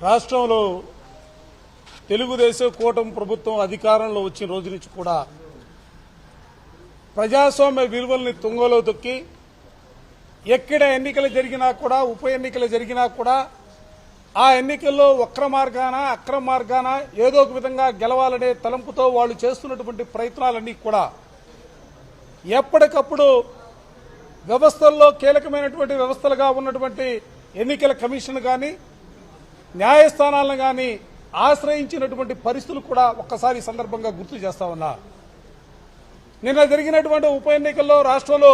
రాష్ట్రంలో తెలుగుదేశం కూటమి ప్రభుత్వం అధికారంలో వచ్చిన రోజు నుంచి కూడా ప్రజాస్వామ్య విలువల్ని తుంగలో తొక్కి ఎక్కడ ఎన్నికలు జరిగినా కూడా ఉప ఎన్నికలు జరిగినా కూడా ఆ ఎన్నికల్లో వక్ర మార్గాన అక్రమ మార్గాన ఏదో ఒక విధంగా గెలవాలనే తలంపుతో వాళ్ళు చేస్తున్నటువంటి ప్రయత్నాలన్నీ కూడా ఎప్పటికప్పుడు వ్యవస్థల్లో కీలకమైనటువంటి వ్యవస్థలుగా ఉన్నటువంటి ఎన్నికల కమిషన్ కానీ న్యాయస్థానాలను కానీ ఆశ్రయించినటువంటి పరిస్థితులు కూడా ఒక్కసారి సందర్భంగా గుర్తు చేస్తా ఉన్నా. నిన్న జరిగినటువంటి ఉప ఎన్నికల్లో రాష్ట్రంలో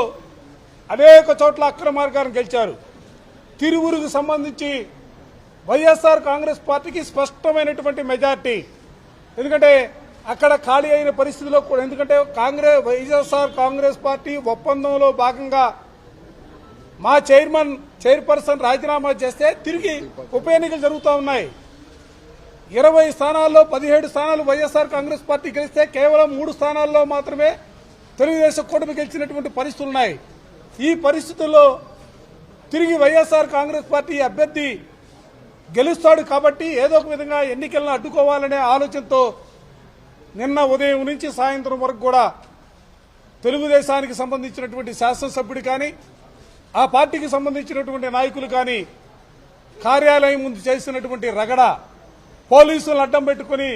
అనేక చోట్ల అక్రమ మార్గాన్ని గెలిచారు. తిరువురుకు సంబంధించి వైఎస్ఆర్ కాంగ్రెస్ పార్టీకి స్పష్టమైనటువంటి మెజార్టీ. ఎందుకంటే అక్కడ ఖాళీ అయిన పరిస్థితిలో కూడా ఎందుకంటే కాంగ్రెస్ వైఎస్ఆర్ కాంగ్రెస్ పార్టీ ఒప్పందంలో భాగంగా మా చైర్మన్ చైర్పర్సన్ రాజీనామా చేస్తే తిరిగి ఉప ఎన్నికలు జరుగుతూ ఉన్నాయి. ఇరవై స్థానాల్లో పదిహేడు స్థానాలు వైఎస్ఆర్ కాంగ్రెస్ పార్టీ గెలిస్తే కేవలం మూడు స్థానాల్లో మాత్రమే తెలుగుదేశం కూటమి గెలిచినటువంటి పరిస్థితులు ఉన్నాయి. ఈ పరిస్థితుల్లో తిరిగి వైఎస్ఆర్ కాంగ్రెస్ పార్టీ అభ్యర్థి గెలుస్తాడు కాబట్టి ఏదో ఒక విధంగా ఎన్నికలను అడ్డుకోవాలనే ఆలోచనతో నిన్న ఉదయం నుంచి సాయంత్రం వరకు కూడా తెలుగుదేశానికి సంబంధించినటువంటి శాసనసభ్యుడు కానీ ఆ పార్టీకి సంబంధించినటువంటి నాయకులు కానీ కార్యాలయం ముందు చేసినటువంటి రగడ పోలీసులను అడ్డం పెట్టుకుని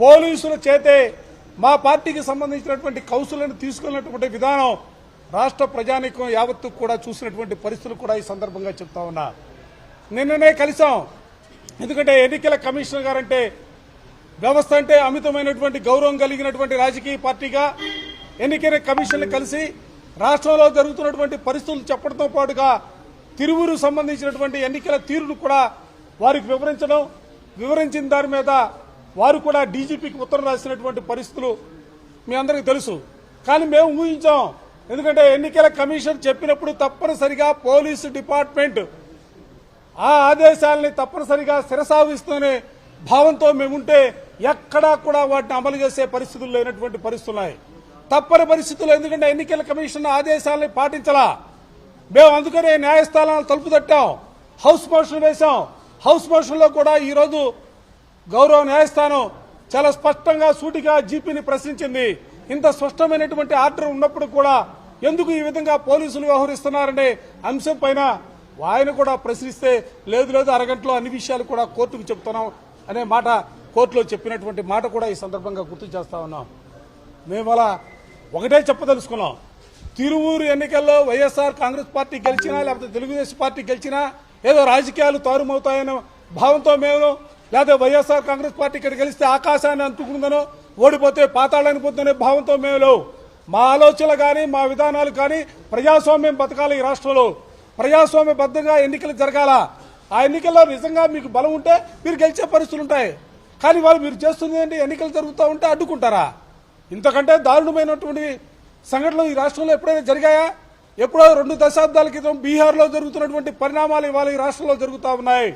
పోలీసుల చేతే మా పార్టీకి సంబంధించినటువంటి కౌన్సిల్ని తీసుకున్నటువంటి విధానం రాష్ట్ర ప్రజానికం యావత్తు కూడా చూసినటువంటి పరిస్థితులు కూడా ఈ సందర్భంగా చెప్తా ఉన్నా. నిన్ననే కలిసాం ఎందుకంటే ఎన్నికల కమిషనర్ గారంటే వ్యవస్థ అంటే అమితమైనటువంటి గౌరవం కలిగినటువంటి రాజకీయ పార్టీగా ఎన్నికల కమిషన్లు కలిసి రాష్ట్రంలో జరుగుతున్నటువంటి పరిస్థితులు చెప్పడంతో పాటుగా తిరువురు సంబంధించినటువంటి ఎన్నికల తీరును కూడా వారికి వివరించడం వివరించిన దాని మీద వారు కూడా డీజీపీకి ఉత్తరం రాసినటువంటి పరిస్థితులు మీ అందరికీ తెలుసు. కానీ మేము ఊహించాం. ఎందుకంటే ఎన్నికల కమిషన్ చెప్పినప్పుడు తప్పనిసరిగా పోలీసు డిపార్ట్మెంట్ ఆ ఆదేశాలని తప్పనిసరిగా శిరసావిస్తూనే భావంతో మేముంటే ఎక్కడా కూడా వాటిని అమలు చేసే పరిస్థితులు లేనటువంటి పరిస్థితులు ఉన్నాయి. తప్పని పరిస్థితులు ఎందుకంటే ఎన్నికల కమిషన్ ఆదేశాలని పాటించలా. మేము అందుకనే న్యాయస్థానాలు తలుపు తట్టాం హౌస్ మోషన్ వేశాం. హౌస్ మోషన్లో కూడా ఈరోజు గౌరవ న్యాయస్థానం చాలా స్పష్టంగా సూటిగా జీపీని ప్రశ్నించింది. ఇంత స్పష్టమైనటువంటి ఆర్డర్ ఉన్నప్పుడు కూడా ఎందుకు ఈ విధంగా పోలీసులు వ్యవహరిస్తున్నారనే అంశం పైన ఆయన కూడా ప్రశ్నిస్తే లేదు లేదు అరగంటలో అన్ని విషయాలు కూడా కోర్టుకు చెప్తున్నాం అనే మాట కోర్టులో చెప్పినటువంటి మాట కూడా ఈ సందర్భంగా గుర్తు చేస్తా ఉన్నాం. మేము అలా ఒకటే చెప్పదలుచుకున్నాం. తిరువూరు ఎన్నికల్లో వైఎస్ఆర్ కాంగ్రెస్ పార్టీ గెలిచినా లేకపోతే తెలుగుదేశం పార్టీ గెలిచినా ఏదో రాజకీయాలు తారుమవుతాయనే భావంతో మేము లేకపోతే వైఎస్ఆర్ కాంగ్రెస్ పార్టీ ఇక్కడ గెలిస్తే ఆకాశాన్ని అందుకుందనో ఓడిపోతే పాతాళానికి పోతుందనే భావంతో మేము. లేవు మా ఆలోచనలు కానీ మా విధానాలు కానీ ప్రజాస్వామ్యం బతకాలి ఈ రాష్ట్రంలో. ప్రజాస్వామ్యబద్ధంగా ఎన్నికలు జరగాల. ఆ ఎన్నికల్లో నిజంగా మీకు బలం ఉంటే మీరు గెలిచే పరిస్థితులు ఉంటాయి. కానీ వాళ్ళు మీరు చేస్తుంది ఏంటి? ఎన్నికలు జరుగుతూ ఉంటే అడ్డుకుంటారా? ఇంతకంటే దారుణమైనటువంటి సంఘటనలు ఈ రాష్ట్రంలో ఎప్పుడైనా జరిగాయా? ఎప్పుడో రెండు దశాబ్దాల క్రితం బీహార్లో జరుగుతున్నటువంటి పరిణామాలు ఇవాళ ఈ రాష్ట్రంలో జరుగుతూ ఉన్నాయి.